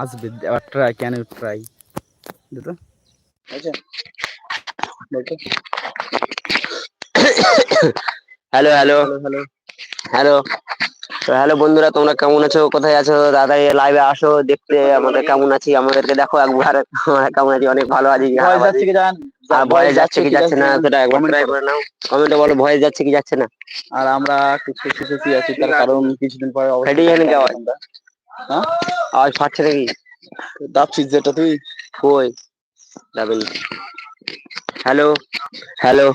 আসবে try can you try তো hello hello. Hello hello. Hello. বন্ধুরা তোমরা কেমন আছো? কোথায় আছো? দাদা লাইভে আসো দেখতে আমাদের কেমন আছি? আমাদেরকে দেখো একবার। আমরা কেমন আছি? অনেক ভালো আছি। ভয়েস যাচ্ছে কি আর ভয়েস যাচ্ছে কি যাচ্ছে না সেটা একবার ট্রাই করে নাও। কমেন্টে বলো ভয়েস যাচ্ছে কি যাচ্ছে না। আর আমরা কিছু শিখেছি আছি তার কারণ কিছুদিন পরে আওয়াজ? হ্যাঁ? ফাটছে নাকি দাবছিস যেটা তুই? কই? Double. Hello? Hello?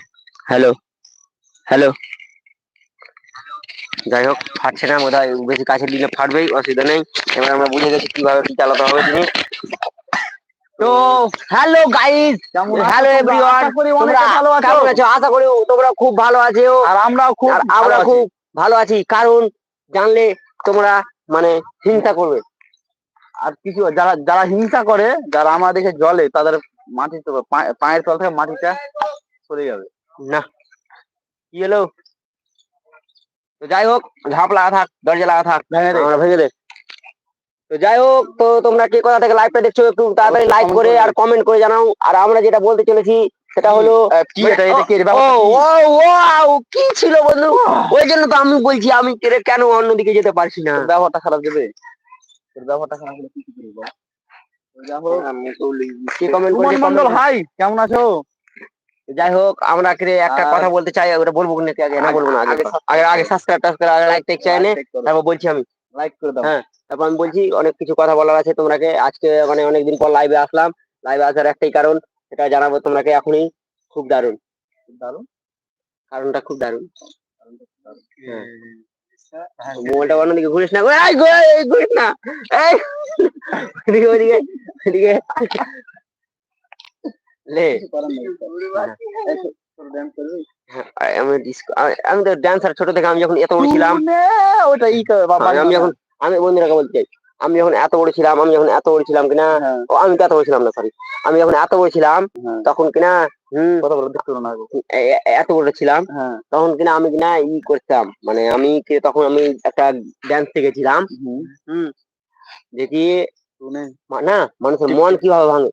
Hello? Hello? যাই হোক ফাটছে না বোধহয়। বেশি কাছে দিলে ফাটবেই অসুবিধা নেই। এবার আমরা বুঝে গেছি কীভাবে কি চালাতে হবে জিনিস। তো হ্যালো গাইস হ্যালো এভরিওয়ান তোমরা ভালো আছো। কেমন আছো? আশা করি তোমরা খুব ভালো আছো। আর আমরাও খুব আমরা খুব ভালো আছি। কারণ জানলে তোমরা মানে হিংসা করবে। আর কিছু যারা যারা হিংসা করে যারা আমার দেখে জলে তাদের মাটি পায়ের তল থেকে মাটিটা সরে যাবে। না। কি হলো? তো যাই হোক ঝাঁপ লাগা থাক দরজা লাগা থাক। আমরা ভেঙে দে। তো যাই হোক তো তোমরা কে কোথা থেকে লাইভটা দেখছ একটু তাড়াতাড়ি লাইক করে আর কমেন্ট করে জানাও। আর আমরা যেটা বলতে চলেছি সেটা হলো কি এটা? এটা কি? এর ও ব্যাপারটা কি? ছিল বন্ধু? ওই জন্য তো আমি বলছি আমি কেন অন্যদিকে যেতে পারছি না? ব্যবহারটা খারাপ দেবে? তোর ব্যবহারটা খারাপ হলে কি করবি যাই হোক, কি কমেন্ট সুমন মন্ডল হাই কেমন আছো? যাই হোক আমরা কে একটা কথা বলতে চাই ওটা বলব নাকি আগে না বলব না আগে আগে আগে সাবস্ক্রাইব টাসক্রাইব আগে লাইক টেক চাই নে তারপর বলছি আমি। লাইক করে দাও। হ্যাঁ। তারপর আমি বলছি অনেক কিছু কথা বলার আছে তোমরাকে আজকে মানে অনেকদিন পর লাইভে আসলাম। লাইভে আসার একটাই কারণ সেটা জানাব তোমরাকে এখনই। খুব দারুণ। দারুণ? কারণটা খুব দারুণ। হ্যাঁ। মোবাইলটা অন্যদিকে ঘুরিস না। এই ঘুরে ঘুরিস না। এই ওইদিকে ওইদিকে ওইদিকে। লে। হ্যাঁ, আমি তো ড্যান্সার ছোট থেকে আমি যখন এত বড় ছিলাম ওটা ই আমি- আমি যখন আমি বন্ধুরাকে বলতে চাই আমি যখন এত বড় ছিলাম আমি যখন এত বড় ছিলাম কিনা হ্যাঁ। ও আমি তো এত বড় ছিলাম না সরি আমি যখন এত বড় ছিলাম হ্যাঁ। তখন কিনা হম। এত বড় ছিলাম হ্যাঁ। তখন কিনা আমি কিনা ই করতাম। মানে আমি কি- তখন আমি একটা ড্যান্স শিখেছিলাম। হুম। হুম। যে কি শুনে। না মানুষের মন কীভাবে ভাঙে?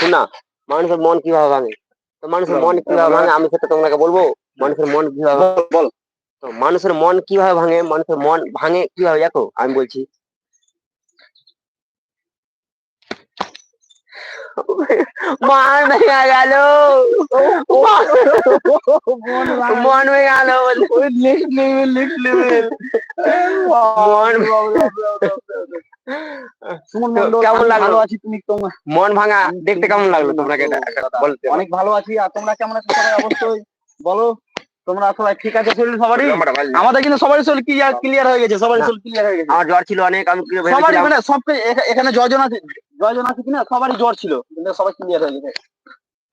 শোন না মানুষের মন কীভাবে ভাঙে? তো মানুষের মন কীভাবে ভাঙে? আমি সেটা তোমাকে বলব মানুষের মন কীভাবে? বল। তো মানুষের মন কীভাবে ভাঙে? মানুষের মন ভাঙে কীভাবে দেখো? আমি বলছি। মান ভেঙে গেল। মন ভেঙে গেল। নেক্সট লেভেল নেক্সট লেভেল মন সুমন তো মন্ডল কেমন লাগল? আছি তুমি তোমার মন ভাঙা দেখতে কেমন লাগল বলতে? অনেক ভালো আছি। আর তোমরা কেমন আছো? সবাই অবশ্যই বলো। তোমরা সবাই ঠিক আছে শরীর সবারই? আমাদের কিন্তু সবারই শরীর ক্লিয়ার ক্লিয়ার হয়ে গেছে সবারই শরীর ক্লিয়ার হয়ে গেছে। আমার জ্বর ছিল অনেক আমি সবারই মানে সব এখানে জয়জন আছে জয়জন আছে কিনা সবারই জ্বর ছিল কিন্তু সবাই ক্লিয়ার হয়ে গেছে।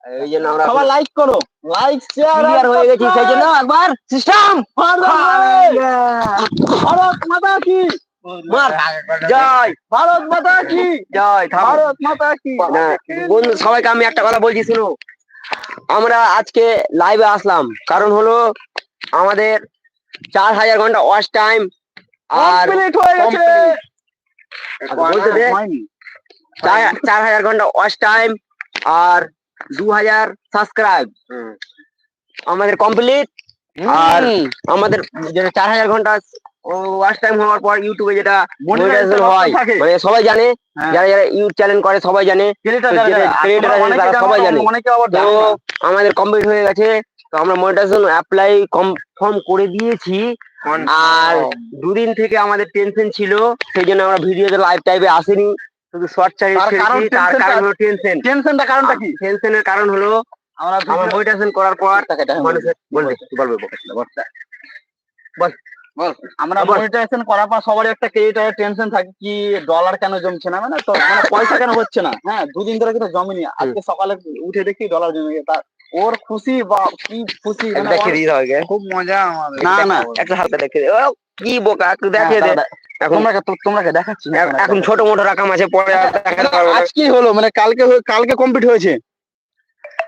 এই জন্য আমরা সবাই লাইক করো লাইক শেয়ার ক্লিয়ার হয়ে গেছি সেই জন্য একবার সিস্টেম ভারত মাতা কি? জয়। ভারত মাতা কি? জয় ভারত মাতা কি? বন্ধু সবাইকে আমি একটা কথা বলছি শুনো। আমরা আজকে লাইভে আসলাম। কারণ হলো আমাদের চার হাজার ঘণ্টা ওয়াচ টাইম আর চার- হাজার ঘণ্টা ওয়াচ টাইম আর দু হাজার সাবস্ক্রাইব আমাদের কমপ্লিট আর আমাদের চার হাজার ঘণ্টা ওয়াচ টাইম হওয়ার পর ইউটিউবে যেটা monetization হয় মানে সবাই জানে হ্যাঁ। যারা যারা ইউটিউব চ্যানেল করে সবাই জানে ক্রিয়েটার আছে তারা সবাই জানে। তো আমাদের কমপ্লিট হয়ে গেছে তো আমরা মনিটাইজেশন অ্যাপ্লাই কনফার্ম করে দিয়েছি আর দুদিন থেকে আমাদের টেনশন ছিল সেই জন্য আমরা ভিডিওতে লাইভ টাইপে আসেনি শুধু শর্ট তার কারণ তার কারণ হলো টেনশন টেনশনটা কারণটা কি টেনশনের কারণ হলো আমরা মনিটাইজেশন করার পর মানুষের বলবে বলবে বল। বল। আমরা মনিটাইজেশন করার পর সবারই একটা ক্রেডিটারের টেনশন থাকে কি ডলার কেন জমছে না মানে তো মানে পয়সা কেন হচ্ছে না। হ্যাঁ দুদিন ধরে কিন্তু জমেনি। আজকে সকালে উঠে দেখি ডলার জমে গেছে। তার ওর খুশি বা কি খুশি মানে দেখে ওর- দিতে হবে খুব মজা আমাদের। না না একটা হালকা দেখে দে। ও, কি বোকা একটু দেখে দে। এখন তোমরা তোমরা দেখাচ্ছি এখন ছোট মোটো রাকাম আছে পরে আর দেখাতে পারব না। আজকে হলো? মানে কালকে কালকে কমপ্লিট হয়েছে?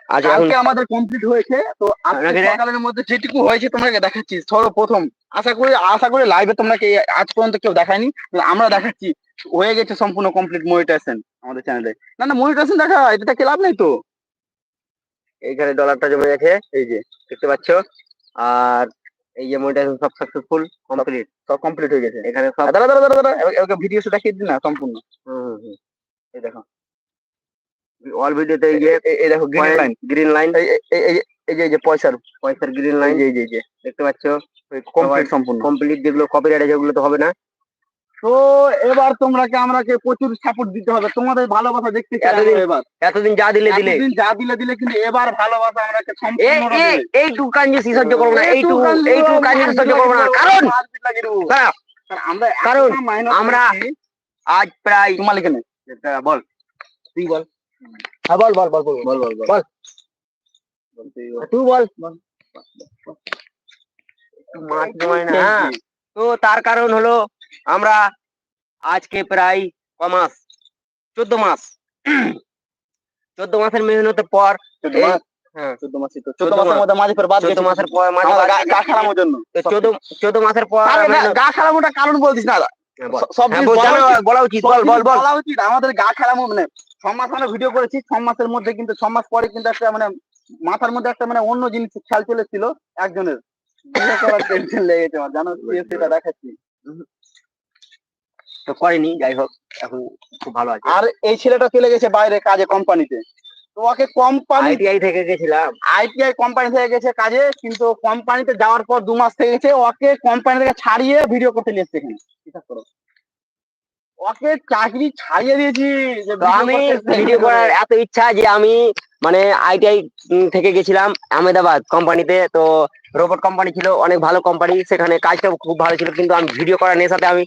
আজ এখন আমাদের কমপ্লিট হয়েছে। তো আজকে সকালের মধ্যে যেটুকু হয়েছে তোমাকে দেখাচ্ছি। সর্বপ্রথম আশা করি আশা করি লাইভে তোমরা কি আজ পর্যন্ত কেউ দেখায়নি আমরা দেখাচ্ছি। হয়ে গেছে সম্পূর্ণ কমপ্লিট মনিটাইজেশন আমাদের চ্যানেলে না না মনিটাইজেশন দেখা এটা কি লাভ নেই তো। এইখানে ডলারটা জমে গেছে এই যে দেখতে পাচ্ছ। আর এই যে মনিটাইজেশন সব সাকসেসফুল কমপ্লিট সব কমপ্লিট হয়ে গেছে। এখানে সব দাঁড়া দাঁড়া দাঁড়া দাঁড়া এবার দেখিয়ে দিন না সম্পূর্ণ। হুম হুম। এই দেখো। অল ভিডিওতে এই যে এই- এই দেখো গ্রিন লাইন গ্রিন লাইন এই এই- এই- এই যে- এই যে এই যে পয়সার পয়সার গ্রিন লাইন এই যে এই যে দেখতে পাচ্ছ? কমপ্লিট সম্পূর্ণ কমপ্লিট যেগুলো কপিরাইট ওগুলো তো হবে না। তো এবার তোমরাকে আমরাকে প্রচুর সাপোর্ট দিতে হবে। তোমাদের ভালোবাসা দেখতে চাই এতদিন এবার। এতদিন যা দিলে দিলে। এতদিন যা দিলে দিলে কিন্তু এবার ভালোবাসা আমরাকে এই সম্পূর্ণ এই এইটুকু কাঞ্জি সহ্য করব না এইটুকু এইটুকু কাঞ্জি সহ্য করব না। কারণ আমরা কারণ আমরা- আজ প্রায় তোমার লিখে বল। তুই বল। হ্যাঁ বল বল বল বল বল বল বল। তুই বল। মাছ জমায় না। হ্যাঁ। তো তার কারণ হলো আমরা আজকে প্রায় ক মাস? চোদ্দ মাস। চোদ্দ মাসের মেহনতের পর চোদ্দ হ্যাঁ। মাসের মধ্যে মাঝে ফের চোদ্দ মাসের পর চোদ্দ মাসের পর গা- মেহনত- কারণ বলছিস না। হ্যাঁ, বল। সব হ্যাঁ, বল, উচিত। বল বল বলা উচিত। আমাদের গা খেলামো মানে ছ মাস মানে ভিডিও করেছি ছ মাসের মধ্যে কিন্তু ছ মাস পরে কিন্তু একটা মানে মাথার মধ্যে একটা মানে অন্য জিনিস খেয়াল চলেছিল একজনের। টেনশন লেগেছে আমার জানো? সেটা দেখাচ্ছি। তো করেনি যাই হোক এখন খুব ভালো আছে। আর এই ছেলেটা চলে গেছে বাইরে কাজে কোম্পানিতে তো ওকে কোম্পানি আইটিআই থেকে গেছিলাম। আইটিআই কোম্পানি থেকে গেছে কাজে কিন্তু কোম্পানিতে যাওয়ার পর দু মাস থেকে গেছে ওকে কোম্পানি থেকে ছাড়িয়ে ভিডিও করতে নিয়ে এসছে এখানে। করো। ওকে চাকরি ছাড়িয়ে দিয়েছি আমি ভিডিও করার এত ইচ্ছা যে আমি মানে আইটিআই থেকে গেছিলাম আহমেদাবাদ কোম্পানিতে তো। রোবট কোম্পানি ছিল অনেক ভালো কোম্পানি সেখানে কাজটা খুব ভালো ছিল কিন্তু আমি ভিডিও করার নেশাতে আমি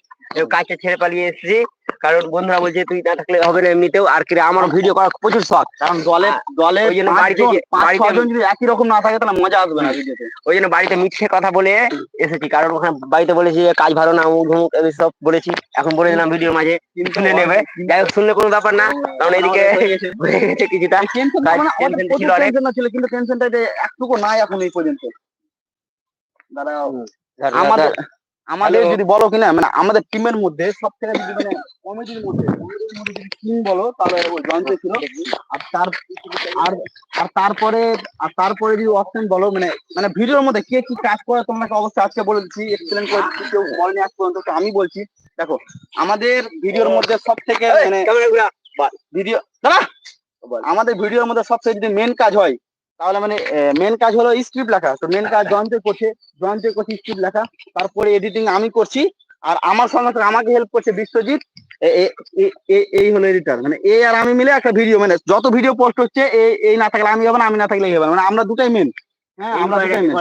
কাজটা ছেড়ে পালিয়ে এসেছি। কারণ বন্ধুরা বলছে তুই না থাকলে হবে না এমনিতেও। আর কি আমার ভিডিও করা প্রচুর শখ। কারণ দলে দলে ওই জন্য বাড়িতে বাড়িতে- যদি একই রকম না থাকে তাহলে মজা আসবে না ভিডিওতে। ওই জন্য বাড়িতে মিথ্যে কথা বলে এসেছি। কারণ ওখানে বাড়িতে বলেছি যে কাজ ভালো না অমুক ধমুক এই সব বলেছি। এখন বলে দিলাম ভিডিওর মাঝে শুনে নেবে যাই হোক শুনলে কোনো ব্যাপার না। কারণ এদিকে হয়ে গেছে। কিছুটা। টেনশন মানে ছিল কিন্তু টেনশনটা একটুকু নাই এখন এই পর্যন্ত। দাঁড়াও। আমাদের আমাদের যদি বলো কিনা মানে আমাদের টিমের মধ্যে সব থেকে যদি মানে কমেডির মধ্যে টিম বলো তাহলে ওই জয়ন্ত ছিল। আর তার আর আর তারপরে আর তারপরে যদি অপশন বলো মানে মানে ভিডিওর মধ্যে কে কি কাজ করে তোমাকে অবশ্যই আজকে বলে দিচ্ছি এক্সপ্লেন করে দিচ্ছি কেউ বলেনি আজ পর্যন্ত আমি বলছি দেখো আমাদের ভিডিওর মধ্যে সব থেকে মানে ভিডিও দাঁড়া! আমাদের ভিডিওর মধ্যে সব থেকে যদি মেন কাজ হয় তাহলে মানে মেন কাজ হলো স্ক্রিপ্ট লেখা। তো মেন কাজ জয়ন্ত করছে জয়ন্ত করছে স্ক্রিপ্ট লেখা। তারপরে এডিটিং আমি করছি আর আমার সঙ্গে সঙ্গে আমাকে হেল্প করছে বিশ্বজিৎ। এই হলো এডিটার মানে এ আর আমি মিলে একটা ভিডিও মানে যত ভিডিও পোস্ট হচ্ছে এই এই না থাকলে আমি হবে না আমি না থাকলে এই হবে না। মানে আমরা দুটাই মেন হ্যাঁ আমরা দুটাই মেন।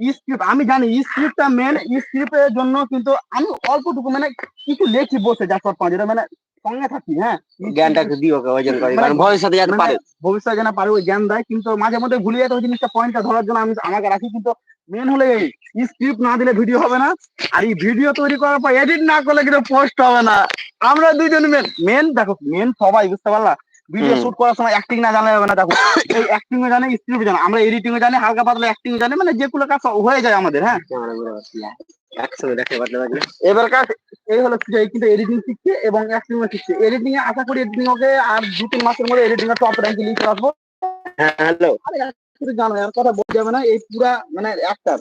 স্ক্রিপ্ট আমি জানি স্ক্রিপ্টটা মেন স্ক্রিপ্টের জন্য কিন্তু আমি অল্পটুকু মানে কিছু লেখি বসে যা সব পাঁচ মানে সঙ্গে থাকি হ্যাঁ? জ্ঞানটা একটু দিও ওকে ওজন করে মানে- কারণ ভবিষ্যতে যাতে মানে পারে। ভবিষ্যতে যেন পারে ওই জ্ঞান দেয়। কিন্তু মাঝে মধ্যে ভুলে যেতে ওই জিনিসটা পয়েন্টটা ধরার জন্য আমি আমাকে রাখি। কিন্তু মেন হলে এই স্ক্রিপ্ট না দিলে ভিডিও হবে না। আর এই ভিডিও তৈরি করার পর এডিট না করলে কিন্তু পোস্ট হবে না। আমরা দুইজন মেন মেন দেখো মেন সবাই বুঝতে পারলা? ভিডিও শুট করার সময় অ্যাক্টিং না জানলে হবে না দেখো। এই অ্যাক্টিং জানে স্ক্রিপ্ট জানে। আমরা এডিটিং জানি হালকা পাতলা অ্যাক্টিং জানি মানে যেগুলো কাজ হয়ে যায় আমাদের হ্যাঁ? এবার কাজ এই হলো কিন্তু এডিটিং শিখছে এবং অ্যাক্টিং শিখছে। এডিটিং এ আশা করি এডিটিং ওকে আর দু তিন মাসের মধ্যে এডিটিং এর টপ র্যাঙ্কে লিখে আসব। হ্যাঁ হ্যালো জানো এর কথা বলতে যাবে না এই পুরা মানে অ্যাক্টার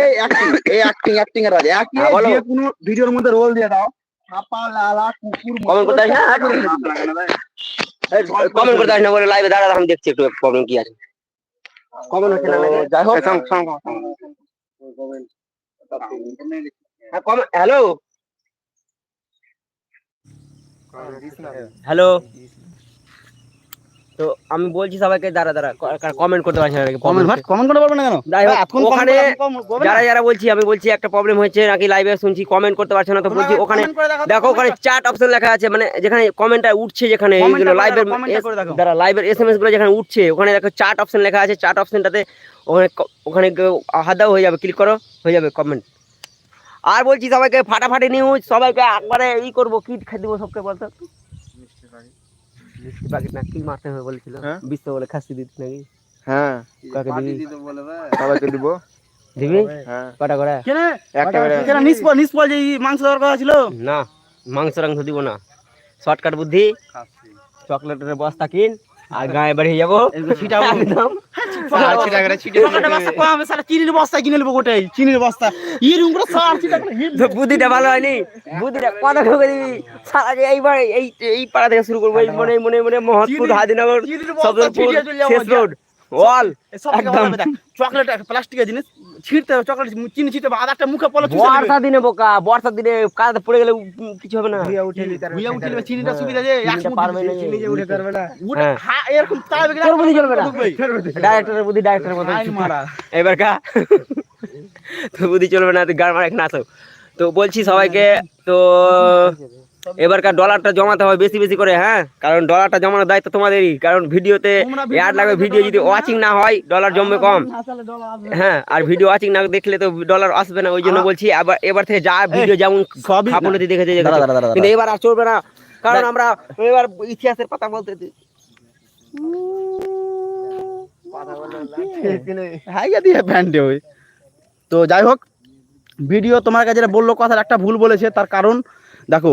এই অ্যাক্টিং এই অ্যাক্টিং অ্যাক্টিং এর রাজা। একই হ্যাঁ, যে কোনো ভিডিওর মধ্যে রোল দিয়ে দাও। ছাপা লালা কুকুর করতে হ্যাঁ, কমেন্ট করতে না বলে লাইভে দাঁড়া আমি দেখছি একটু প্রবলেম কি আছে। কমেন্ট হচ্ছে না যাই হোক। হ্যাঁ কমেন্ট হ্যালো হ্যালো তো আমি বলছি সবাইকে দাঁড়া দাঁড়া কমেন্ট করতে পারছি না কমেন্ট problem কমেন্ট করতে পারবে না কেন? ওখানে? যারা যারা বলছি আমি বলছি একটা প্রবলেম হচ্ছে নাকি লাইভে শুনছি কমেন্ট করতে পারছে না তো বলছি ওখানে দেখো ওখানে চার্ট অপশন লেখা আছে মানে যেখানে কমেন্টটা উঠছে যেখানে এইগুলো লাইভের। দ্বারা লাইভের এসএমএসগুলো যেখানে উঠছে ওখানে দেখো চার্ট অপশন লেখা আছে চার্ট অপশনটাতে ওখানে ওখানে কেউ হয়ে যাবে ক্লিক করো হয়ে যাবে কমেন্ট আর বলছি সবাইকে ফাটাফাটি নিউজ সবাইকে একবারে ই করব কি খেয়ে দেবো সবকে বলতো। মিষ্টি না কি মারতে হবে বলেছিল। হ্যাঁ? বলে খাসি দিতে নাকি? হ্যাঁ। কাকে দিবি? সবাইকে দিব। দিবি? হ্যাঁ। কটা করে? কেন? একটা করে কেন? নিষ্পল নিষ্পল যে মাংস দেওয়ার কথা ছিল? না মাংস রাংস দিব না। শর্টকাট বুদ্ধি। চকলেটের বস্তা কিন। আর গায়ে বাড়ি যাব। ছিটাবো। একদম। আর ছিটা করে ছিটে চকলেটের বস্তা কম সারা চিনির বস্তা কিনে নেব গোটাই চিনির বস্তা সার চিটা করে বুদ্ধিটা ভালো হয়নি। বুদ্ধিটা কত ঠকে দিবি। সারা যে এইবার এই এই পাড়া থেকে শুরু করব। এই মনে মনে মনে মহৎপুর হাদিনগর শেষ রোড। একদম। চকলেট প্লাস্টিকের জিনিস ছিঁড়তে হবে চকলেট চিনি ছিঁড়তে হবে আদারটা মুখে পড়লে নেবে। বর্ষা দিনে বোকা বর্ষার দিনে কাদাতে পড়ে গেলে কিছু হবে না। ভুইয়া উঠে নেবে, চিনিটা সুবিধা যে এক পারবে না চিনি যে উঠে পারবে না। উঠে হ্যাঁ। এরকম কিনা তোর বুদ্ধি চলবে না। ডাইরেক্টরের বুদ্ধি ডাইরেক্টরের মতো এবার কা। তো বুদ্ধি চলবে না তুই গান মারা এখানে আসো। তো বলছি সবাইকে তো এবারকার ডলারটা জমাতে হবে বেশি বেশি করে হ্যাঁ? কারণ ডলারটা জমানোর দায়িত্ব তোমাদেরই। কারণ ভিডিওতে অ্যাড লাগবে ভিডিও যদি। ওয়াচিং না হয় ডলার জমবে কম। হ্যাঁ আর ভিডিও ওয়াচিং না দেখলে তো ডলার আসবে না ওই জন্য বলছি আবার এবার থেকে যা ভিডিও যেমন সবই খাপনতি দেখেছে কিন্তু এবার আর চলবে না কারণ আমরা এবার ইতিহাসের পাতা বলতে হ্যাঁ দিয়ে ব্যান্ডে ওই। তো যাই হোক ভিডিও তোমার কাছে যেটা বলল কথার একটা ভুল বলেছে তার কারণ দেখো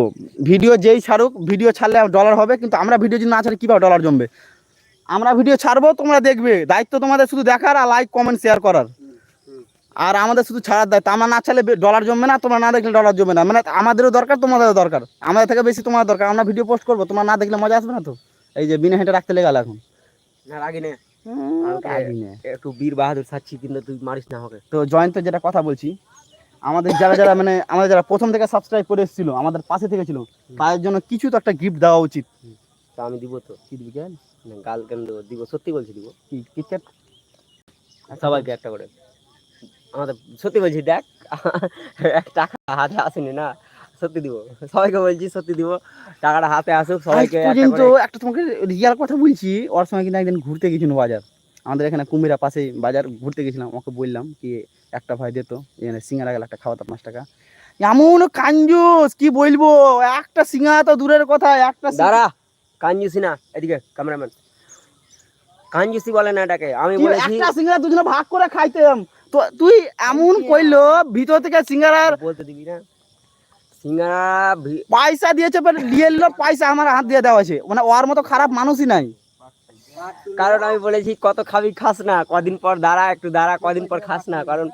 ভিডিও যেই ছাড়ুক ভিডিও ছাড়লে ডলার হবে কিন্তু আমরা ভিডিও যদি না ছাড়ি কীভাবে ডলার জমবে? আমরা ভিডিও ছাড়বো তোমরা দেখবে। দায়িত্ব তোমাদের শুধু দেখার আর লাইক কমেন্ট শেয়ার করার। আর আমাদের শুধু ছাড়ার দায়িত্ব। আমরা না ছাড়লে ডলার জমবে না তোমরা না দেখলে ডলার জমবে না। মানে আমাদেরও দরকার তোমাদেরও দরকার। আমাদের থেকে বেশি তোমার দরকার। আমরা ভিডিও পোস্ট করব তোমরা না দেখলে মজা আসবে না তো? এই যে বিনা হেঁটে রাখতে লেগে এখন। একটু বীর বাহাদুর ছাড়ছি কিন্তু তুই মারিস না আমাকে। তো জয়ন্ত যেটা কথা বলছি আমাদের যারা যারা মানে আমাদের যারা প্রথম থেকে সাবস্ক্রাইব করে এসেছিল আমাদের পাশে থেকে ছিল তাদের জন্য কিছু তো একটা গিফট দেওয়া উচিত। তা আমি দিব তো। কি দিবি কেন? না, গাল কেন দেবো? দিব সত্যি বলছি দিব। কি কিটক্যাট সবাইকে একটা করে। আমাদের সত্যি বলছি দেখ এক টাকা হাতে আসেনি না সত্যি দিব। সবাইকে বলছি সত্যি দিব। টাকাটা হাতে আসুক সবাইকে একটা একটা তোমাকে রিয়াল কথা বলছি ওর সঙ্গে কিন্তু একদিন ঘুরতে গেছিল বাজার। আমাদের এখানে কুমিরা পাশে বাজার ঘুরতে গেছিলাম ওকে বললাম কি একটা ভাই দিত এখানে সিঙ্গারা গেল একটা খাওয়াতো পাঁচ টাকা। এমন কাঞ্জুস কি বলব? একটা সিঙ্গারা তো দূরের কথা একটা দাঁড়া কাঞ্জুসি না এদিকে ক্যামেরাম্যান। কাঞ্জুসি বলে না এটাকে আমি বলেছি একটা সিঙ্গারা দুজনে ভাগ করে খাইতাম। তো তুই এমন কইলো ভিতর থেকে সিঙ্গারার বলতে দিবি না। সিঙ্গারা পয়সা দিয়েছে দিয়ে এলো পয়সা আমার হাত দিয়ে দেওয়া আছে মানে ওর মতো খারাপ মানুষই নাই। কারণ আমি বলেছি কত খাবি খাস না কদিন পর দাঁড়া একটু দাঁড়া কদিন পর খাস না। কারণ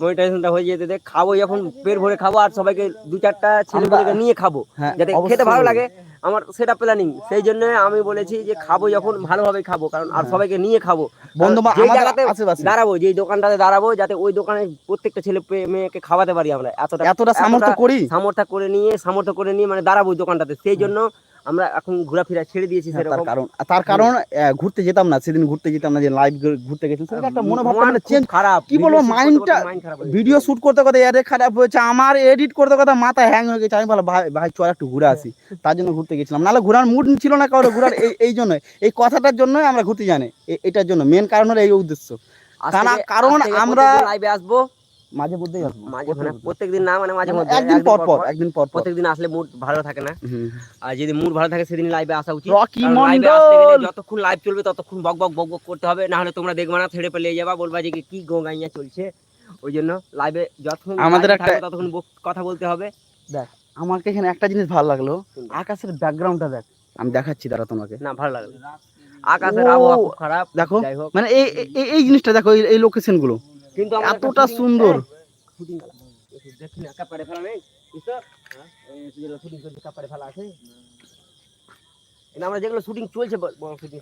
মনিটাইজেশনটা হয়ে যেতে দে খাব যখন পেট ভরে খাব আর সবাইকে দু চারটা ছেলে নিয়ে খাব হ্যাঁ, যাতে খেতে ভালো লাগে। আমার সেটা প্ল্যানিং সেই জন্য আমি বলেছি যে খাব যখন ভালোভাবে খাব কারণ আর হ্যাঁ। সবাইকে নিয়ে খাব। বন্ধু জায়গাতে দাঁড়াবো যেই দোকানটাতে দাঁড়াবো যাতে ওই দোকানে প্রত্যেকটা ছেলে মেয়েকে খাওয়াতে পারি আমরা। এতটা এতটা সামর্থ্য করি? সামর্থ্য করে নিয়ে সামর্থ্য করে নিয়ে মানে দাঁড়াবো ওই দোকানটাতে। সেই জন্য আমরা এখন ঘোরাফেরা ছেড়ে দিয়েছি হ্যাঁ, সেরকম। কারণ তার কারণ ঘুরতে যেতাম না সেদিন ঘুরতে যেতাম না যে লাইভ ঘুরতে গেছিলাম। সেটা একটা মনোভাবটা মন চেঞ্জ খারাপ। কি বলব, মাইন্ডটা- ভিডিও শুট করতে করতে এর খারাপ হয়েছে আমার এডিট করতে করতে মাথা হ্যাং হয়ে গেছে। আমি বলো ভাই ভাই চল একটু ঘুরে আসি। তার জন্য ঘুরতে গেছিলাম। নাহলে ঘোরার মুড ছিল না কারও ঘোরার এই এই জন্য এই কথাটার জন্যই আমরা ঘুরতে জানি এটার জন্য। মেন কারণ হলো এই উদ্দেশ্য। কারণ- আমরা- লাইভে আসব। মাঝে মধ্যেই আসব। মাঝে মানে প্রত্যেকদিন না মানে মাঝে মানে মধ্যে একদিন পর পর একদিন পর পর। প্রত্যেকদিন আসলে মুড ভালো থাকে না। আর যদি মুড ভালো থাকে সেদিন লাইভে আসা উচিত। রকি মন্ডল যতক্ষণ লাইভ চলবে ততক্ষণ বক বক বক বক করতে হবে। না হলে তোমরা দেখবে না ছেড়ে পেলে যাবা বলবা যে কি চলছে। ওই জন্য লাইভে যতক্ষণ আমাদের একটা- ততক্ষণ কথা বলতে হবে। আমাকে এখানে একটা জিনিস ভালো লাগল? আকাশের ব্যাকগ্রাউন্ডটা দেখ। আমি দেখাচ্ছি দাঁড়া তোমাকে। না ভালো লাগল। আকাশের আবহাওয়া খারাপ। দেখো মানে এই এই- জিনিসটা দেখো এই লোকেশনগুলো। কিন্তু এতটা সুন্দর। দেখি না, কাপড়ে ফেলা নেই? হ্যাঁ? এই যেগুলো shooting চলছে, কাপড়ে ফেলা আছে? আমরা যেগুলো শুটিং চলছে ব- বড় শুটিং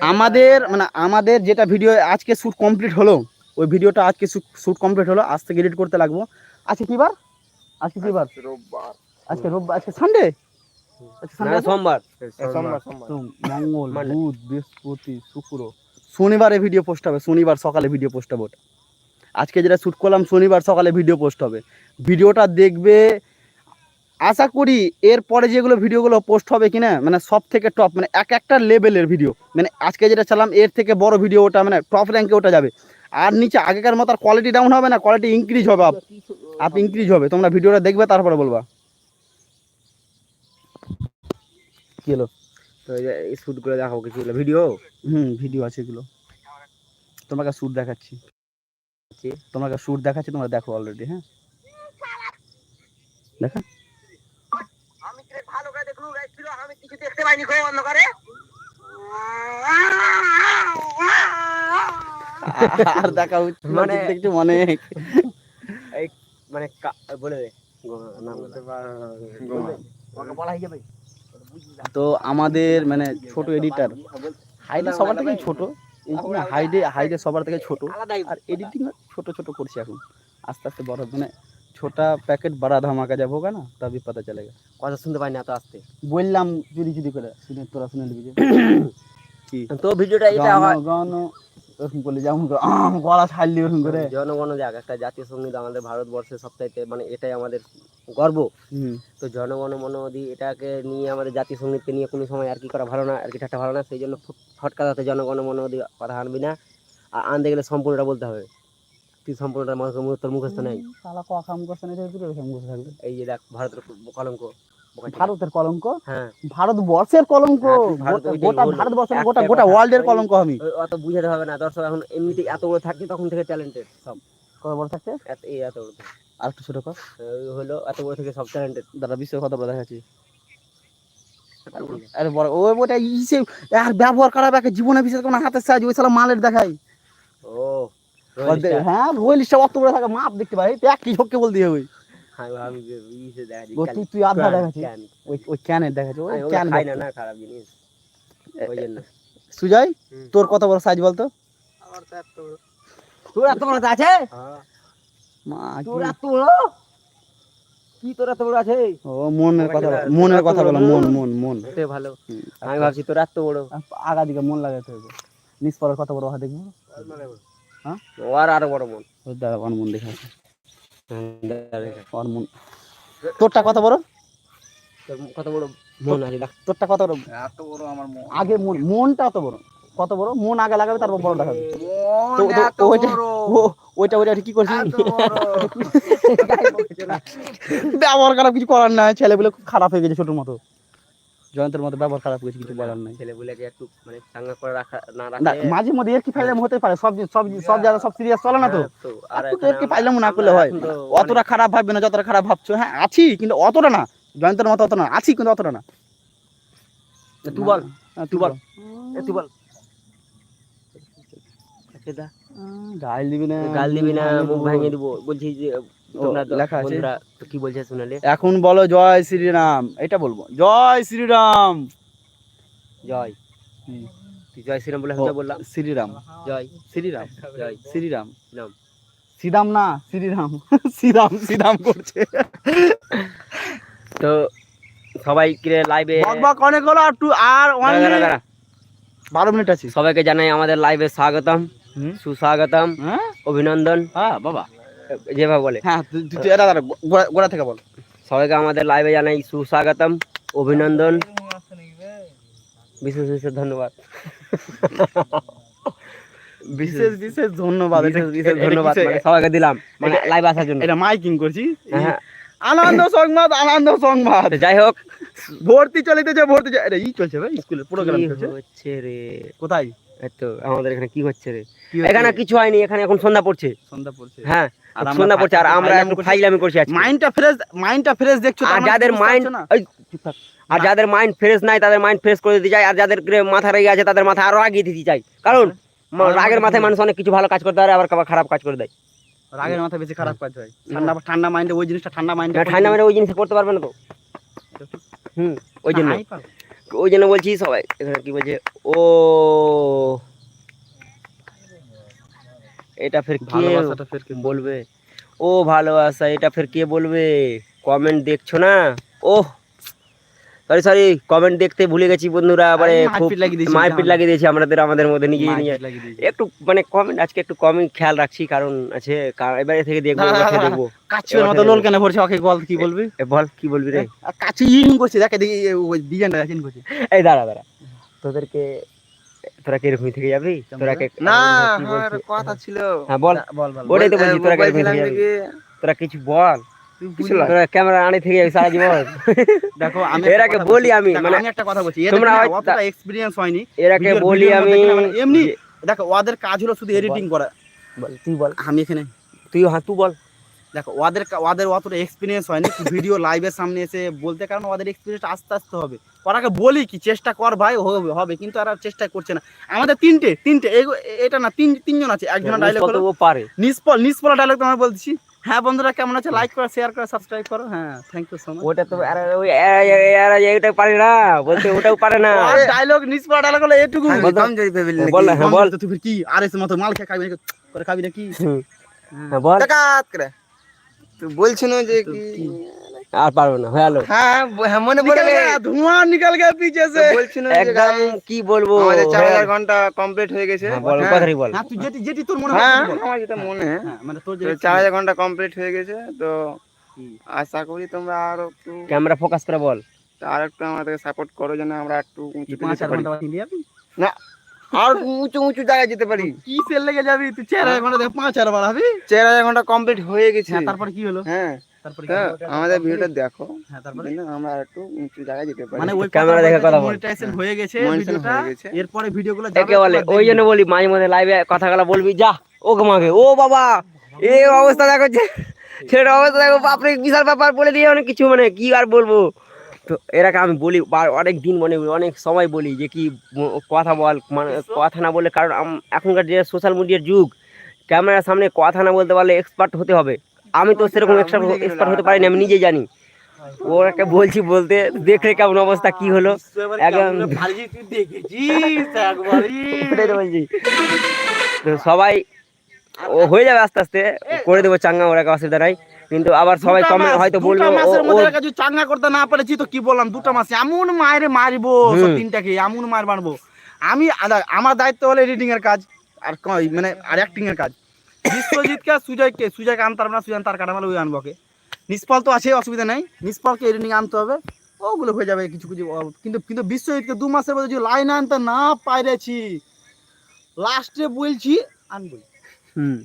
আমাদের মানে আমাদের যেটা ভিডিও আজকে শুট কমপ্লিট হলো ওই ভিডিওটা আজকে শুট কমপ্লিট হলো আজ থেকে এডিট করতে লাগবো। আজকে কি বার? আজকে কি বার? রোববার। আজকে রোববার আজকে সানডে আজকে সানডে সোমবার। সোমবার সোমবার। মঙ্গল বুধ বৃহস্পতি শুক্র। শনিবারে ভিডিও পোস্ট হবে, শনিবার সকালে ভিডিও পোস্ট হবে ওটা। আজকে যেটা শ্যুট করলাম, শনিবার সকালে ভিডিও পোস্ট হবে। ভিডিওটা দেখবে, আশা করি এরপরে যেগুলো ভিডিওগুলো পোস্ট হবে কিনা মানে সব থেকে টপ মানে এক একটা লেভেলের ভিডিও মানে আজকে যেটা চালাম, এর থেকে বড় ভিডিও ওটা মানে টপ র্যাঙ্কে ওটা যাবে। আর নিচে আগেকার মতো আর কোয়ালিটি ডাউন হবে না কোয়ালিটি ইনক্রিজ হবে আপ আপ ইনক্রিজ হবে। তোমরা ভিডিওটা দেখবে, তারপরে বলবা। কি হলো? তো এই শুট করে দেখাবো কিছু ভিডিও? হুম ভিডিও আছে এগুলো। তোমাকে স্যুট দেখাচ্ছি। তোমাকে শুট দেখাচ্ছি তোমরা দেখো অলরেডি হ্যাঁ? দেখা। আমি কি ভালো করে দেখলু গাইস ছিল আমি কিছু দেখতে পাইনি কো অন্ধকারে। আর দেখা হচ্ছে মানে মানে- দেখছি মনে মানে কা- বলে দে। নাম বলে। ওকে বলা হয়ে যাবে। তো আমাদের মানে ছোট এডিটার হাইটে সবার থেকে ছোট হাইটে হাইটে সবার থেকে ছোট আর এডিটিং ছোট ছোট করছি এখন। আস্তে আস্তে বড় মানে ছোটা প্যাকেট বড়া ধামাকা যাব না তবে পাতা চলে চলেগা কথা শুনতে পাই না আসতে। বললাম চুরি চুরি করে শুনে তোরা শুনে কি তো ভিডিওটা এটা হয় ওরকম করলে যেমন গলা ছাড়লি ওরকম করে। জনগণ যাক একটা জাতীয় সংগীত আমাদের ভারতবর্ষের সবচাইতে মানে এটাই আমাদের গর্ব। তো জনগণ মনোদি এটাকে নিয়ে আমাদের জাতীয় সঙ্গীতকে নিয়ে কোনো সময় আর কি করা ভালো না আর কি ঠাট্টা ভালো না সেই জন্য ফট- ফটকা যাতে জনগণ মনোদি কথা আনবি না। আর আনতে গেলে সম্পূর্ণটা বলতে হবে। তুই সম্পূর্ণটা তোর মুখস্থ নেই। এই যে দেখ ভারতের কলঙ্ক। ভারতের কলঙ্ক? হ্যাঁ। ভারতবর্ষের কলঙ্ক? হ্যাঁ, গোটা- ভারতবর্ষের গোটা গোটা কথা, ওয়ার্ল্ডের কলঙ্ক আমি। অত বুঝাতে হবে না। দর্শক এখন এমনিতেই এত বড় থাকছে তখন থেকে ট্যালেন্টেড সব। কত বড় থাকছে? এত এই এত বড় আর একটু ছোট কর। ওই হলো এত বড় থেকে সব ট্যালেন্টেড দাদা বিশ্ব কত বড় দেখাচ্ছি? আরে বড় ওই ওটা ইসে আর ব্যবহার খারাপ একে জীবনে বিশেষ কোনো হাতের সাহায্য ওই সালা মালের দেখাই ও হ্যাঁ ওই লিস্টটা অত বড় থাকে মাপ দেখতে পাই দেখ কি ঝোঁককে বলতে হবে আমি ভাবি যে ইসে দেখা ও তুই তুই আধা দেখাচ্ছি ওই ওই ক্যানের দেখাচ্ছি ওই ক্যান খাই না না খারাপ জিনিস। ওই জন্য। সুজয় তোর কত বড় সাইজ বলতো? তোর এত বড় আছে? মা তোর এত বড়? কি তোর এত বড় আছে? ও মনের কথা মনের কথা বলো মন মন মন। ভালো। আমি ভাবছি তোর এত বড়। আগা দিকে মন লাগাতে হবে নিষ্পরের কত বড় হয় দেখব? ও আর আরও বড় মন। দাদা মন দেখে তোরটা কত বড়? কত বড়? মন আছে তোরটা কত বড়? এত বড় আমার মন। আগে মন মনটা অত বড়। কত বড়? মন আগে লাগাবে তারপর বড় দেখাবে। ওইটা ওইটা ওইটা কি করছিস ব্যবহার খারাপ কিছু করার নাই। ছেলেগুলো খুব খারাপ হয়ে গেছে ছোটোর মতো। জয়ন্তের মতো ব্যবহার খারাপ হয়েছে কিছু বলার নাই। ছেলেগুলোকে একটু মানে চাঙ্গা করে রাখা না না, রাখলে মাঝে মধ্যে এর কি ফাইলাম হতে পারে? সব সব সব জায়গা সব সিরিয়াস চলে না তো? হ্যাঁ, তো আর একটু এর কি পাইলাম না করলে হয়? অতটা খারাপ ভাববে না যতটা খারাপ ভাবছ। হ্যাঁ আছি কিন্তু অতটা না। জয়ন্তের মতো অত না। আছি কিন্তু অতটা না। তুই বল। হ্যাঁ, তুই বল। এ, তুই বল। গাল দিবি না। গাল দিবি না মুখ ভাঙিয়ে দিব। বলছি যে তো- লেখা আছে। তো কি বলছে শুনালে? এখন বলো জয় শ্রীরাম এটা বলব। জয় শ্রীরাম। জয়। জয় শ্রীরাম বলে বললাম? শ্রীরাম। জয়। শ্রীরাম। জয়। শ্রীরাম। শ্রীরাম। শ্রীরাম না শ্রীরাম। শ্রীরাম শ্রীরাম করছে। তো সবাইকে লাইভে বক বক অনেক হলো আর টু আর ওয়ান বারো মিনিট আছে। সবাইকে জানাই আমাদের লাইভে স্বাগতম হুম। সুস্বাগতম হ্যাঁ। অভিনন্দন। হ্যাঁ বাবা। যেভাবে বলে। হ্যাঁ তুই তুই- তুই এটা দাঁড়া গোড়া থেকে বল। সবাইকে আমাদের লাইভে জানাই সুস্বাগতম অভিনন্দন। বিশেষ বিশেষ ধন্যবাদ। বিশেষ বিশেষ ধন্যবাদ বিশেষ ধন্যবাদ মানে সবাইকে দিলাম মানে লাইভে আসার জন্য। এটা মাইকিং করছি। হ্যাঁ আনন্দ সংবাদ আনন্দ সংবাদ। যাই হোক। ভর্তি চলিতেছে ভর্তি ই চলছে ভাই প্রোগ্রাম চলছে। হচ্ছে রে? কোথায়? তো আমাদের এখানে কি হচ্ছে রে? এখানে কিছু হয়নি এখানে এখন সন্ধ্যা পড়ছে। সন্ধ্যা পড়ছে। হ্যাঁ। সন্ধ্যা পড়ছে আর আমরা একটু ফাইলামি করছি মাইন্ডটা ফ্রেশ মাইন্ডটা ফ্রেশ দেখছ আর যাদের মাইন্ড আর যাদের মাইন্ড ফ্রেশ নাই তাদের মাইন্ড ফ্রেশ করে দিতে চাই। আর যাদের মাথা রেগে আছে তাদের মাথা আরও আগিয়ে দিতে চাই। কারণ রাগের মাথায় মানুষ অনেক কিছু ভালো কাজ করতে পারে আবার খারাপ কাজ করে দেয়। রাগের মাথা বেশি খারাপ কাজ হয়। ঠান্ডা ঠান্ডা মাইন্ডে ওই জিনিসটা ঠান্ডা মাইন্ডে ঠান্ডা মেরে ওই জিনিস করতে পারবে না তো। হুম ওই জন্য। ওই জন্য বলছি সবাই কি বলছে? ও এটা ফের কে ভালোবাসাটা ফের কে বলবে? ও ভালোবাসা এটা ফের কে বলবে? কমেন্ট দেখছ না? ও সরি সরি কমেন্ট দেখতে ভুলে গেছি বন্ধুরা মানে খুব মারপিট লাগিয়ে দিয়েছি আমাদের আমাদের মধ্যে নিজে নিয়ে একটু মানে কমেন্ট আজকে একটু কমই খেয়াল রাখছি কারণ আছে এবারে থেকে দেখব দেখব। কাচ্চুয়ের মতো লোল কেন ভরছে ওকে বল কি বলবি? বল কি বলবি রে? কাছে ইন করছে দেখে দেখি ওই ডিজাইনটা চিন করছে এই দাঁড়া দাঁড়া। তোদেরকে তোরা কীরকম থেকে যাবি? তোরা কে না আমার কথা ছিল। হ্যাঁ বল। বল বল। ওটাই তো বলছি তোরা বলছিলাম থেকে যাবি? তোরা কিছু বল। তোরা ক্যামেরা আনে থেকে যাবি সারা জীবন। দেখো আমি এর একটা কথা বলি বলছি। আমি, মানে আমি একটা কথা বলছি। তোমরা অতটা এক্সপেরিয়েন্স হয়নি। এর আগে ভিডিওর- বলি আমি মানে এমনি দেখো ওদের কাজ হলো শুধু এডিটিং করা। তুই বল। আমি এখানে তুই হ্যাঁ তুই বল। দেখো ওদের ওদের অতটা এক্সপিরিয়েন্স হয়নি ভিডিও লাইভের সামনে এসে বলতে কারণ ওদের এক্সপিরিয়েন্স আস্তে আস্তে হবে। ওরাকে বলি কি চেষ্টা কর ভাই হবে হবে কিন্তু আর চেষ্টা করছে না। আমাদের তিনটে তিনটে এটা না তিন তিনজন আছে একজন ডায়লগ ও পারে। নিষ্ফল নিষ্ফল ডায়লগ তোমার বলছি। হ্যাঁ বন্ধুরা কেমন আছে? লাইক করো শেয়ার করো সাবস্ক্রাইব করো। হ্যাঁ থ্যাংক ইউ সো মাচ ওটা তো আরে ওই এ- এটা পারে না বলতে ওটাও পারে না। ডায়লগ নিষ্ফল ডায়লগ হলো এটুকু। বল তো। বল না, হ্যাঁ বল। তো তুই কি? আর এস মতো মাল খেয়ে খাবি নাকি? করে খাবি নাকি? হ্যাঁ। বল। ডাকাত করে। যে আর পারব না হ্যাঁ, হ্যাঁ মনে পড়ে ধোঁয়া নিকাল পিছে সে বলছিল একদম কি বলব আমাদের 4000 ঘণ্টা কমপ্লিট হয়ে গেছে। হ্যাঁ, বল হ্যাঁ। কথাই বল। হ্যাঁ তুই যেটি যেটি তোর মনে হ্যাঁ আমার যেটা মনে মানে তোর যে 4000 ঘণ্টা কমপ্লিট হয়ে গেছে তো আশা করি তোমরা আরও একটু ক্যামেরা ফোকাস করে বল। আর একটু আমাদেরকে সাপোর্ট করো যেন আমরা একটু পাঁচ না আর উঁচু উঁচু জায়গায় যেতে পারি। কি সেল লেগে যাবি? তুই চার হাজার ঘণ্টা দেখে পাঁচ হাজার বাড়াবি চার হাজার ঘণ্টা কমপ্লিট হয়ে গেছে। হ্যাঁ তারপরে কি হলো? হ্যাঁ। আমাদের ভিডিওটা দেখো। হ্যাঁ তারপরে? যেন আমরা একটু উঁচু জায়গায় যেতে পারি। মানে ওই ক্যামেরা দেখে কথা মনিটাইজেশন হয়ে। গেছে ভিডিওটা এরপরে ভিডিওগুলো একে বলে ওই জন্য বলি মাঝে মধ্যে লাইভে কথাগুলো বলবি যা ও মাকে। ও বাবা এই অবস্থা দেখো যে ছেলের অবস্থা দেখো বাপরে বিশাল ব্যাপার বলে দিয়ে অনেক কিছু মানে কি আর বলব? তো এরাকে আমি বলি অনেক দিন মনে অনেক সময় বলি যে কি কথা বল মানে কথা না বলে কারণ এখনকার যে সোশ্যাল মিডিয়ার যুগ ক্যামেরার সামনে কথা না বলতে পারলে এক্সপার্ট হতে হবে। আমি তো সেরকম এক্সপার্ট হতে পারিনি আমি নিজে জানি। ওরাকে বলছি বলতে দেখলে কেমন অবস্থা কি হলো? একদম বলছি। তো সবাই ও হয়ে যাবে আস্তে আস্তে করে দেবো চাঙ্গা ওরা অসুবিধা নাই। কিন্তু আবার সবাই দুটা কমে মাস- হয়তো বলবে ও- মধ্যে যদি চাঙ্গা করতে না পেরেছি তো কি বললাম? দুটো মাসে এমন মায়ের মারবো। তিনটাকে এমন মার মারবো। আমি আমার দায়িত্ব হলো এডিটিং এর কাজ আর মানে আর অ্যাক্টিং এর কাজ। বিশ্বজিৎকে সুজয়কে সুজয়কে আনতে পারবে না সুজয় তার কাটা মালে ওই আনব ওকে। নিষ্ফল তো আছে অসুবিধা নেই। নিষ্ফলকে এডিটিং আনতে হবে। ওগুলো হয়ে যাবে কিছু কিছু কিন্তু কিন্তু বিশ্বজিৎকে দু মাসের মধ্যে যদি লাইন আনতে না পাইরেছি লাস্টে বলছি আনব। হুম।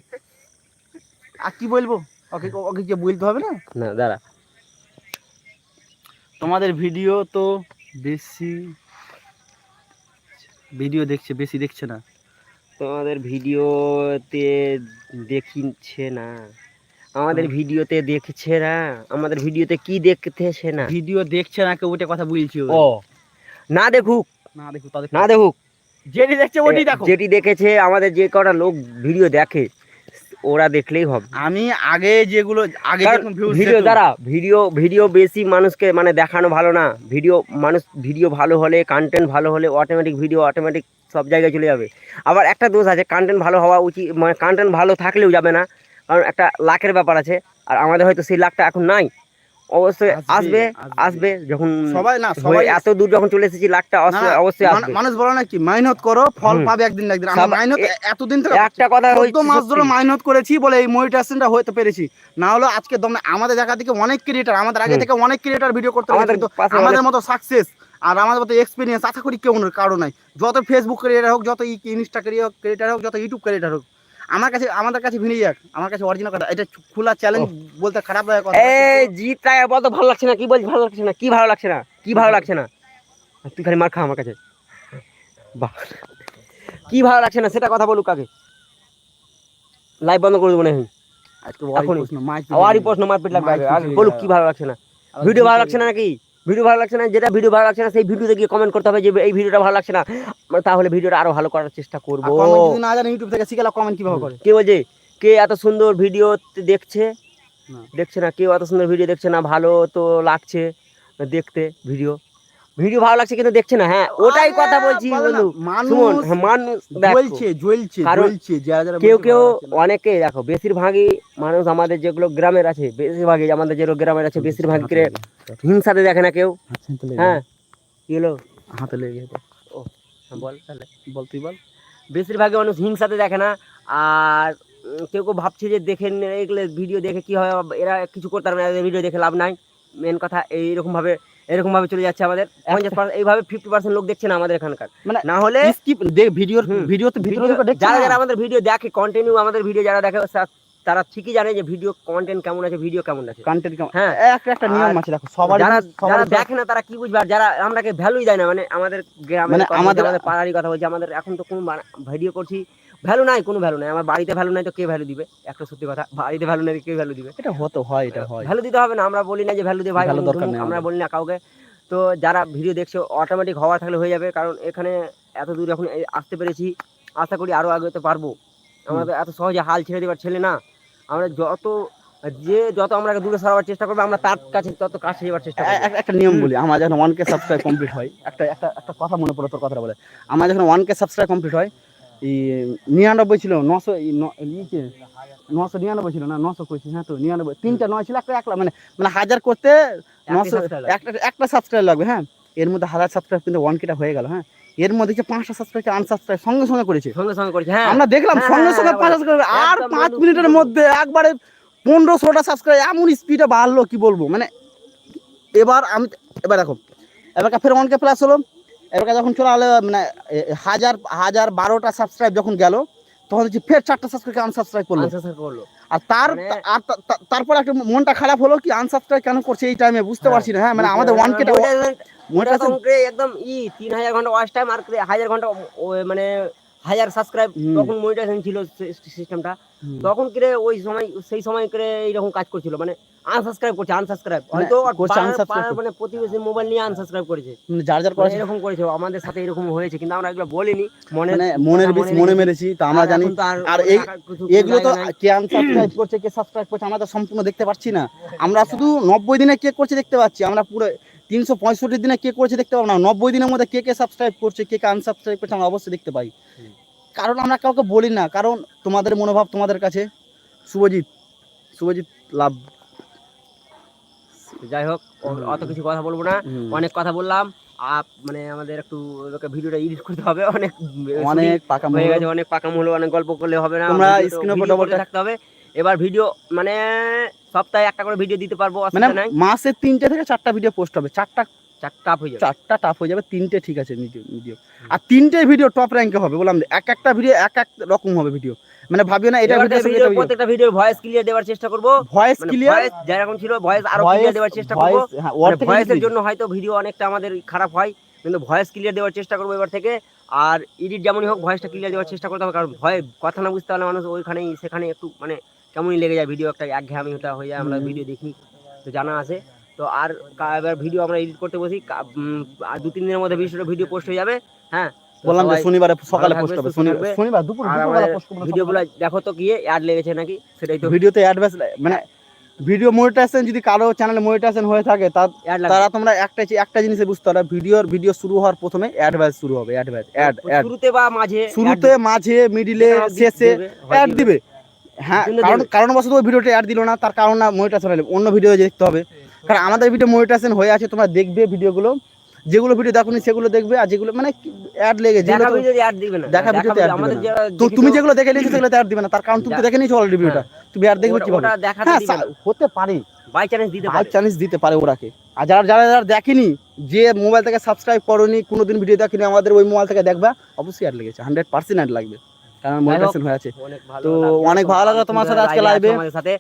আর কি বলব? ওকে ওকে কি বলতে হবে না? না দাঁড়া। তোমাদের ভিডিও তো বেশি ভিডিও দেখছে বেশি দেখছে না। তোমাদের ভিডিওতে দেখিছে না। আমাদের ভিডিওতে দেখছে না। আমাদের ভিডিওতে কি দেখতেছে না? ভিডিও দেখছে না কেউ ওটা কথা বলছি ও ও। না দেখুক। না দেখুক না দেখুক। যেটি দেখছে ওটি দেখো। যেটি দেখেছে আমাদের যে কটা লোক ভিডিও দেখে ওরা দেখলেই হবে। আমি আগে যেগুলো আগে ভিডিও দ্বারা ভিডিও ভিডিও বেশি মানুষকে মানে দেখানো ভালো না। ভিডিও মানুষ ভিডিও ভালো হলে কন্টেন্ট ভালো হলে অটোমেটিক ভিডিও অটোমেটিক সব জায়গায় চলে যাবে। আবার একটা দোষ আছে কন্টেন্ট ভালো হওয়া উচিত মানে কন্টেন্ট ভালো থাকলেও যাবে না। কারণ একটা লাখের ব্যাপার আছে। আর আমাদের হয়তো সেই লাখটা এখন নাই। অবশ্যই আসবে, আসবে যখন সবাই না সবাই এত দূর যখন চলে এসেছি লাখটা অবশ্যই অবশ্যই আসবে। মানুষ বলে না কি মেহনত করো ফল পাবে একদিন একদিন। আমরা মেহনত এতদিন থেকে একটা কথা ওই চোদ্দ মাস ধরে। মেহনত করেছি বলে এই মনিটাইজেশনটা হতে পেরেছি। না হলে আজকে দমে আমাদের জায়গা থেকে অনেক ক্রিয়েটার আমাদের আগে থেকে অনেক ক্রিয়েটার ভিডিও করতে কিন্তু আমাদের মতো সাকসেস আর আমাদের মতো এক্সপিরিয়েন্স আশা করি কেউ কারও নাই। যত ফেসবুক ক্রিয়েটার হোক যত ইনস্টা ক্রিয়েটার হোক যত ইউটিউব ক্রিয়েটার হোক আমার কাছে আমাদের কাছে ভিড়ে যাক আমার কাছে অরিজিনাল কথা। এটা খোলা চ্যালেঞ্জ বলতে খারাপ লাগে কথা। এই জিতটা বল তো ভালো লাগছে না? কি বলছিস? ভালো লাগছে না? কি ভালো লাগছে না? কি ভালো লাগছে না? তুই খালি মার খা আমার কাছে। বাহ। কি ভালো লাগছে না? সেটা কথা বলুক আগে। লাইভ বন্ধ করে দেবো না এখন। আজকে ওয়ারি প্রশ্ন মারপিট লাগবে। আগে। বলুক কি ভালো লাগছে না? ভিডিও ভালো লাগছে না নাকি? ভিডিও ভালো লাগছে না যেটা ভিডিও ভালো লাগছে না সেই ভিডিওতে গিয়ে কমেন্ট করতে হবে যে এই ভিডিওটা ভালো লাগছে না। তাহলে ভিডিওটা আরও ভালো করার চেষ্টা করব। না জানি ইউটিউব থেকে শিখে কমেন্ট কীভাবে করে। কে বলছে? কে এত সুন্দর ভিডিও দেখছে? দেখছে না কেউ এত সুন্দর ভিডিও দেখছে না ভালো তো লাগছে দেখতে ভিডিও ভিডিও ভালো লাগছে কিন্তু দেখছে না হ্যাঁ ওটাই কথা বলছি বন্ধু। মানুষ হ্যাঁ, মানুষ দেখো জ্বলছে জ্বলছে যারা যারা কেউ কেউ অনেকে দেখো বেশিরভাগই মানুষ আমাদের যেগুলো গ্রামের আছে বেশিরভাগই আমাদের যেগুলো গ্রামের আছে বেশিরভাগই করে হিংসাতে দেখে না কেউ। হ্যাঁ কি হলো? হাতে লেগে গেছে। হ্যাঁ, বল তাহলে। বল তুই বল। বেশিরভাগই মানুষ হিংসাতে দেখে না আর কেউ কেউ ভাবছে যে দেখে এগুলো ভিডিও দেখে কি হয় এরা কিছু করতে পারবে না ভিডিও দেখে লাভ নাই। মেন কথা এইরকম ভাবে এরকম ভাবে চলে যাচ্ছে আমাদের। পঞ্চাশ পার্সেন্ট এইভাবে ফিফটি পার্সেন্ট লোক দেখছে না আমাদের এখানকার। মানে না হলে ভিতরে video- ঢুকে দেখছে যারা যারা আমাদের ভিডিও দেখে কন্টিনিউ আমাদের ভিডিও যারা দেখে তারা ঠিকই জানে যে ভিডিও কন্টেন্ট কেমন আছে ভিডিও কেমন আছে। কন্টেন্ট কেমন হ্যাঁ। একটা একটা নিয়ম আছে দেখো সবার যারা যারা দেখে না তারা কি বুঝবে? আর যারা আমরাকে ভ্যালুই দেয় না মানে আমাদের গ্রামের মানে আমাদের- আমাদের পাড়ারই কথা বলছি আমাদের এখন তো কোন ভিডিও করছি ভ্যালু নাই কোনো ভ্যালু নাই। আমার বাড়িতে ভ্যালু নাই তো কে ভ্যালু দিবে? একটা সত্যি কথা বাড়িতে ভ্যালু নাই কে ভ্যালু দিবে? এটা হতো হয় এটা হয়। ভ্যালু দিতে হবে না আমরা বলি না যে ভ্যালু দিয়ে ভাই আমরা বলি না কাউকে। তো যারা ভিডিও দেখছে অটোমেটিক হওয়া থাকলে হয়ে যাবে কারণ এখানে এত দূর এখন আসতে পেরেছি। আশা করি আরও আগে পারব। আমরা তো এত সহজে হাল ছেড়ে দেবার ছেলে না। আমরা যত যে যত আমরা দূরে সরাবার চেষ্টা করব আমরা তার কাছে তত কাছে যাওয়ার চেষ্টা করব। একটা নিয়ম বলি আমার যখন ওয়ান কে সাবস্ক্রাইব কমপ্লিট হয় একটা একটা একটা কথা মনে পড়ে তোর কথাটা বলে। আমার যখন ওয়ান কে সাবস্ক্রাইব কমপ্লিট হয় নিরানব্বই ছিল নশো ইয়েছে, নশো নিরানব্বই ছিল না? নশো কইছি হ্যাঁ তো নিরানব্বই। তিনটা নয় ছিল একটা একলা মানে মানে হাজার করতে নশো একটা একটা সাবস্ক্রাইব লাগবে হ্যাঁ? এর মধ্যে হাজার সাবস্ক্রাইব কিন্তু ওয়ান কেটা হয়ে গেল হ্যাঁ? এর মধ্যে যে পাঁচটা সাবস্ক্রাইব আনসাবস্ক্রাইব সঙ্গে সঙ্গে করেছে। সঙ্গে সঙ্গে করছি হ্যাঁ। আমরা দেখলাম হ্যাঁ, সঙ্গে হ্যাঁ, সঙ্গে হ্যাঁ, পাঁচ subscribe, আর পাঁচ মিনিটের মধ্যে একবারে পনেরো ষোলোটা সাবস্ক্রাইব এমন স্পিডে বাড়লো কি বলব? মানে এবার আমি এবার দেখো এবার ফের অনকে প্লাস হলো। এবার যখন চলে আলো মানে হাজার হাজার বারোটা সাবস্ক্রাইব যখন গেল তখন হচ্ছে ফের চারটা সাবস্ক্রাইব আনসাবস্ক্রাইব করল। আর তার মানে- আর তারপর একটা মনটা খারাপ হলো কি আনসাবস্ক্রাইব কেন করছে এই টাইমে বুঝতে পারছি না। হ্যাঁ মানে আমাদের ওয়ান কেটা করে একদম ই তিন হাজার ঘণ্টা ওয়াচ টাইম আর হাজার ঘণ্টা মানে হাজার সাবস্ক্রাইব তখন মনিটাইজেশন ছিল সিস্টেমটা তখন করে ওই সময় সেই সময় করে এইরকম কাজ করছিল মানে আনসাবস্ক্রাইব করছে আনসাবস্ক্রাইব হয়তো unsubscribe পাড়ার মানে প্রতিবেশী মোবাইল নিয়ে আনসাবস্ক্রাইব করেছে। যার যার মানে করেছে এরকম করেছে আমাদের সাথে এরকম হয়েছে কিন্তু আমরা এগুলো বলিনি। মনে মানে মনের বিষ মনে মেরেছি তা আমরা জানি। আর এই এগুলো তো কে আনসাবস্ক্রাইব করছে কে সাবস্ক্রাইব করছে আমরা তো সম্পূর্ণ দেখতে পাচ্ছি না। আমরা শুধু নব্বই দিনে কে করছে দেখতে পাচ্ছি আমরা পুরো তিনশো পঁয়ষট্টি দিনে কে করছে দেখতে পাবো না। নব্বই দিনের মধ্যে কে কে সাবস্ক্রাইব করছে কে কে আনসাবস্ক্রাইব করছে আমরা অবশ্যই দেখতে পাই। কারণ আমরা কাউকে বলি না কারণ তোমাদের মনোভাব তোমাদের কাছে। শুভজিৎ শুভজিৎ লাভ। যাই হোক অত কিছু কথা বলব না। অনেক কথা বললাম। আপ মানে আমাদের একটু ভিডিওটা এডিট করতে হবে। অনেক অনেক পাকা হয়ে। গেছে অনেক পাকাম হলো অনেক গল্প করলে হবে না। তোমরা double করতে থাকতে হবে। এবার ভিডিও মানে সপ্তাহে একটা করে ভিডিও দিতে পারব মানে মাসে তিনটে থেকে চারটা ভিডিও পোস্ট হবে। চারটা চারটা হয়ে যাবে। চারটা টাপ হয়ে যাবে তিনটে ঠিক আছে ভিডিও আর তিনটে ভিডিও টপ র্যাঙ্কে হবে বললাম এক একটা ভিডিও এক এক রকম হবে ভিডিও মানে ভাবিও না এটা ভিডিও প্রত্যেকটা ভিডিওর ভয়েস ক্লিয়ার দেওয়ার চেষ্টা করব। ভয়েস মানে ক্লিয়ার যেরকম ছিল ভয়েস আরও ক্লিয়ার দেওয়ার চেষ্টা করব। ভয়েসের জন্য হয়তো ভিডিও অনেকটা আমাদের খারাপ হয় কিন্তু ভয়েস ক্লিয়ার দেওয়ার চেষ্টা করব এবার থেকে। আর এডিট যেমনই হোক ভয়েসটা ক্লিয়ার দেওয়ার চেষ্টা করতে হবে কারণ ভয় কথা না বুঝতে পারলে মানুষ ওইখানেই সেখানে একটু মানে কেমনই লেগে যায় ভিডিও একটা একঘেয়ামি হতে হয়ে যায় আমরা। ভিডিও দেখি তো জানা আছে। তো আর এবার ভিডিও আমরা এডিট করতে বসি আর দু তিন দিনের মধ্যে ভিডিওটা ভিডিও পোস্ট হয়ে যাবে হ্যাঁ? বললাম যে শনিবারে সকালে পোস্ট হবে শনিবার শনিবার দুপুর ভিডিওগুলো দেখো তো গিয়ে অ্যাড লেগেছে নাকি? সেটাই তো ভিডিওতে অ্যাডভান্স মানে ভিডিও মনিটাইজেশন যদি কারও চ্যানেলে মনিটাইজেশন হয়ে থাকে তার তারা তোমরা একটা একটা জিনিসে বুঝতে পারো ভিডিওর ভিডিও শুরু হওয়ার প্রথমে অ্যাডভান্স শুরু হবে অ্যাডভান্স অ্যাড অ্যাড শুরুতে বা মাঝে শুরুতে মাঝে মিডিলে শেষে অ্যাড দিবে। হ্যাঁ কারণ। কারণবশত ওই ভিডিওতে অ্যাড দিল না তার কারণ না হলে অন্য ভিডিও দেখতে হবে। কারণ আমাদের ভিডিও মনিটাইজেশন হয়ে আছে তোমরা দেখবে ভিডিওগুলো যেগুলো ভিডিও দেখোনি সেগুলো দেখবে আর যেগুলো মানে অ্যাড লেগে দেখা তো- ভিডিও অ্যাড দিবে না। দেখা ভিডিওতে দিবে তো তুমি যেগুলো দেখে নিয়েছো সেগুলো অ্যাড দিবে না। তার কারণ তুমি তো দেখে নিয়েছো অলরেডি ভিডিওটা তুমি অ্যাড দেখবে কীভাবে? ওটা দেখাতে হ্যাঁ দিবে হতে পারে। বাই চান্স দিতে বাই পারে চান্স দিতে পারে ওরাকে। আর যারা যারা যারা দেখেনি যে মোবাইল থেকে সাবস্ক্রাইব করনি কোনোদিন ভিডিও দেখেনি আমাদের ওই মোবাইল থেকে দেখবা অবশ্যই অ্যাড লেগেছে। হান্ড্রেড পার্সেন্ট অ্যাড লাগবে। কারণ মনিটাইজেশন হয়ে আছে। তো অনেক ভালো লাগল তোমার সাথে আজকে আমাদের সাথে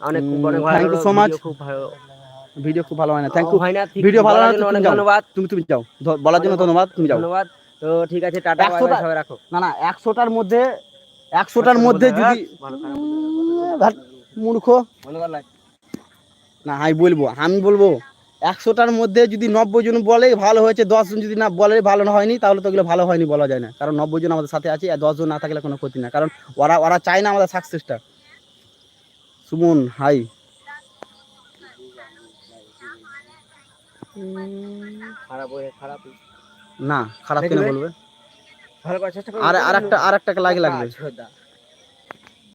অনেক অনেক ভালো খুব ভালো ভিডিও খুব ভালো হয় না থ্যাংক ইউ হয় Video ভালো না, অনেক ধন্যবাদ। তুমি তুমি যাও। বলার জন্য ধন্যবাদ তুমি যাও। ধন্যবাদ। তো ঠিক আছে টাটা সবাই রাখো। না না একশোটার মধ্যে একশোটার মধ্যে যদি ধ্যাৎ, মূর্খ। না আমি বলব আমি বলব। একশোটার মধ্যে যদি নব্বই জন বলে ভালো হয়েছে দশ জন যদি না বলে ভালো হয়নি তাহলে তো ওগুলো ভালো হয়নি বলা যায় না। কারণ নব্বই জন আমাদের সাথে আছে আর দশ জন না থাকলে কোনো ক্ষতি না। কারণ ওরা ওরা চায় না আমাদের সাকসেসটা সুমন হাই খারাপ না খারাপ কেন বলবে? আর আর একটা আর একটা লাগে লাগবে। আচ্ছা।